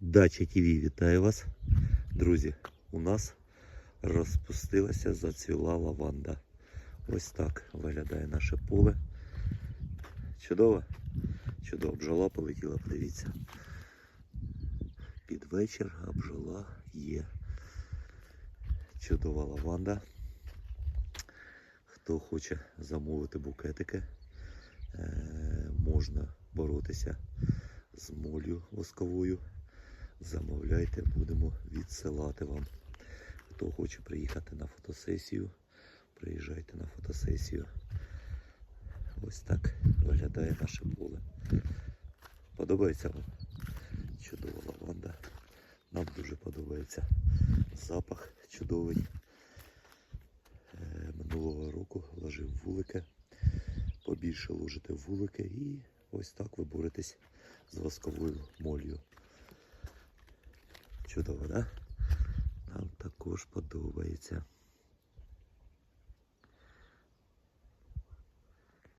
Дача ТВ вітаю вас. Друзі, у нас розпустилася, зацвіла лаванда. Ось так виглядає наше поле. Чудово? Чудово, бджола полетіла, подивіться. Під вечір, а бджола є. Чудова лаванда. Хто хоче замовити букетики, е, можна боротися з молью восковою. Замовляйте, будемо відсилати вам. Хто хоче приїхати на фотосесію, приїжджайте на фотосесію. Ось так виглядає наше поле. Подобається вам? Чудова лаванда. Нам дуже подобається. Запах чудовий. Е, Минулого року ложив вулики. Побільше ложите вулики і ось так ви боретесь з восковою молью. Чудово, да? Нам також подобається.